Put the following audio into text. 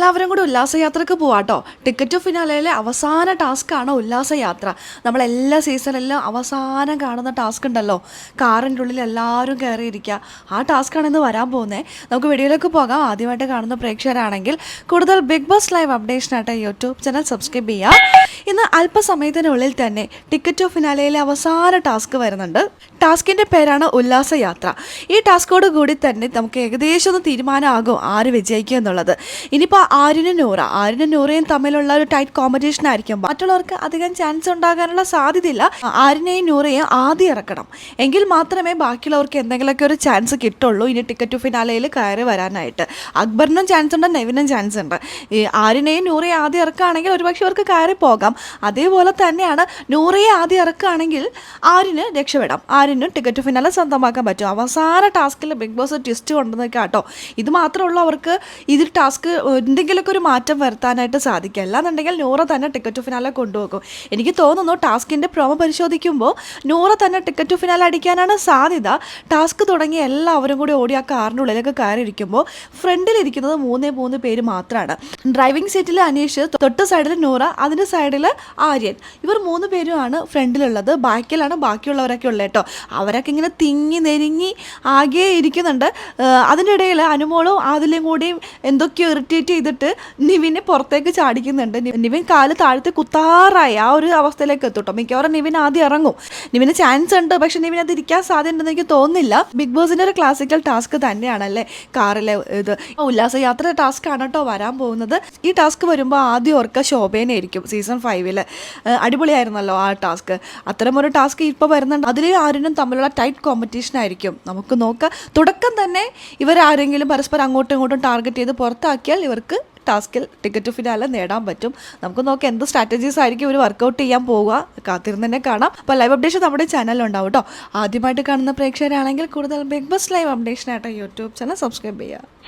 നമ്മളെല്ലാവരും കൂടി ഉല്ലാസയാത്രക്ക് പോവാട്ടോ. ടിക്കറ്റ് ഫിനാലയിലെ അവസാന ടാസ്ക് ആണ് ഉല്ലാസയാത്ര. നമ്മളെല്ലാ സീസണിലും അവസാനം കാണുന്ന ടാസ്ക് ഉണ്ടല്ലോ. കാറിന്റെ ഉള്ളിൽ എല്ലാവരും കയറിയിരിക്കുക. ആ ടാസ്ക്കാണ് ഇന്ന് വരാൻ പോകുന്നത് നമുക്ക് വീഡിയോയിലേക്ക് പോകാം. ആദ്യമായിട്ട് കാണുന്ന പ്രേക്ഷകരാണെങ്കിൽ കൂടുതൽ ബിഗ് ബോസ് ലൈവ് അപ്ഡേഷനായിട്ട് യൂട്യൂബ് ചാനൽ സബ്സ്ക്രൈബ് ചെയ്യുക. ഇന്ന് അല്പസമയത്തിനുള്ളിൽ തന്നെ ടിക്കറ്റ് ഓഫ് ഫിനാലയിലെ അവസാന ടാസ്ക് വരുന്നുണ്ട്. ടാസ്കിന്റെ പേരാണ് ഉല്ലാസയാത്ര. ഈ ടാസ്കോട് കൂടി തന്നെ നമുക്ക് ഏകദേശം ഒന്ന് തീരുമാനമാകും ആര് വിജയിക്കുക എന്നുള്ളത്. ഇനിയിപ്പോൾ ആരിനും നൂറ. ആരിനും നൂറയും തമ്മിലുള്ള ഒരു ടൈറ്റ് കോമ്പറ്റീഷൻ ആയിരിക്കും. മറ്റുള്ളവർക്ക് അധികം ചാൻസ് ഉണ്ടാകാനുള്ള സാധ്യതയില്ല. ആരിനെയും നൂറയും ആദ്യം ഇറക്കണം. എങ്കിൽ മാത്രമേ ബാക്കിയുള്ളവർക്ക് എന്തെങ്കിലുമൊക്കെ ഒരു ചാൻസ് കിട്ടുള്ളൂ. ഇനി ടിക്കറ്റ് ടു ഫിനാലയിൽ കയറി വരാനായിട്ട്. അക്ബറിനും ചാൻസ് ഉണ്ട് നെവിനും ചാൻസ് ഉണ്ട്. ഈ ആരിനെയും നൂറയും ആദ്യം ഇറക്കുകയാണെങ്കിൽ ഒരുപക്ഷെ അവർക്ക് കയറി പോകാം. അതേപോലെ തന്നെയാണ് നൂറയെ ആദ്യം ഇറക്കുകയാണെങ്കിൽ ആരിന് രക്ഷപ്പെടാം. ആരിനും ടിക്കറ്റ് ഫിനാലെ സ്വന്തമാക്കാൻ പറ്റും. അവസാന ടാസ്കിൽ ബിഗ് ബോസ് ട്വിസ്റ്റ് കൊണ്ടുവന്നേക്കാം കേട്ടോ ഇത് മാത്രമേ ഉള്ളൂ അവർക്ക് ഇതിൽ ടാസ്ക് എന്തെങ്കിലുമൊക്കെ ഒരു മാറ്റം വരുത്താനായിട്ട് സാധിക്കുക അല്ലാന്നുണ്ടെങ്കിൽ നൂറ തന്നെ ടിക്കറ്റ് ഫിനാലെ കൊണ്ടുപോകും എനിക്ക് തോന്നുന്നു ടാസ്കിന്റെ പ്രൊമോ പരിശോധിക്കുമ്പോൾ നൂറ തന്നെ ടിക്കറ്റ് ഫിനാലെ അടിക്കാനാണ് സാധ്യത. ടാസ്ക് തുടങ്ങി എല്ലാവരും കൂടി ഓടി ആ കാറിന്റെ ഉള്ളിലൊക്കെ കയറിയിരിക്കുമ്പോൾ ഫ്രണ്ടിലിരിക്കുന്നത് മൂന്നേ മൂന്ന് പേര് മാത്രമാണ് ഡ്രൈവിംഗ് സീറ്റിൽ അനീഷ് തൊട്ട് സൈഡിൽ നൂറ അതിന്റെ സൈഡിൽ ആര്യൻ. ഇവർ മൂന്ന് പേരുമാണ് ഫ്രണ്ടിലുള്ളത്. ബാക്കിലാണ് ബാക്കിയുള്ളവരൊക്കെ ഉള്ളത് കേട്ടോ. അവരൊക്കെ ഇങ്ങനെ തിങ്ങി നെരുങ്ങി ആകെ ഇരിക്കുന്നുണ്ട്. അതിന്റെ ഇടയിൽ അനുമോളും അതിലും കൂടിയും എന്തൊക്കെയോ ഇറിറ്റേറ്റ് ചെയ്തിട്ട് നിവിനെ പുറത്തേക്ക് ചാടിക്കുന്നുണ്ട്. നിവിൻ കാൽ താഴത്തെ കുത്താറായി. ആ ഒരു അവസ്ഥയിലേക്ക് എത്തുട്ടോ മിക്കവാറും നിവിൻ ആദ്യം ഇറങ്ങും. നിവിന് ചാൻസ് ഉണ്ട്. പക്ഷെ നിവിൻ അത് ഇരിക്കാൻ സാധ്യതയുണ്ടെന്ന് എനിക്ക് തോന്നുന്നില്ല. ബിഗ് ബോസിന്റെ ഒരു ക്ലാസിക്കൽ ടാസ്ക് തന്നെയാണല്ലേ? കാറിലെ ഇത്. ഉല്ലാസയാത്ര ടാസ്ക് ആണ് കേട്ടോ വരാൻ പോകുന്നത്. ഈ ടാസ്ക് വരുമ്പോൾ ആദ്യം ഓർക്ക ശോഭേനെ ആയിരിക്കും സീസൺ ഫൈവിൽ അടിപൊളിയായിരുന്നല്ലോ ആ ടാസ്ക് അത്തരം ഒരു ടാസ്ക് ഇപ്പോൾ വരുന്നുണ്ട്. അതിൽ ആരും തമ്മിലുള്ള ടൈറ്റ് കോമ്പറ്റീഷൻ ആയിരിക്കും. നമുക്ക് നോക്കാം. തുടക്കം തന്നെ ഇവരാരെങ്കിലും പരസ്പരം അങ്ങോട്ടും ഇങ്ങോട്ടും ടാർഗറ്റ് ചെയ്ത് പുറത്താക്കിയാൽ ഇവർക്ക് ടാസ്കിൽ ടിക്കറ്റ് ഫിനാലെ നേടാൻ പറ്റും. നമുക്ക് നോക്കാം എന്ത് സ്ട്രാറ്റജീസ് ആയിരിക്കും ഇവർ വർക്കൗട്ട് ചെയ്യാൻ പോവുക. കാത്തിരുന്ന് തന്നെ കാണാം. അപ്പോൾ ലൈവ് അപ്ഡേഷൻ നമ്മുടെ ചാനലുണ്ടാവും കേട്ടോ ആദ്യമായിട്ട് കാണുന്ന പ്രേക്ഷകരാണെങ്കിൽ കൂടുതൽ ബിഗ് ബസ് ലൈവ് അപ്ഡേഷനായിട്ട് യൂട്യൂബ് ചാനൽ സബ്സ്ക്രൈബ് ചെയ്യുക.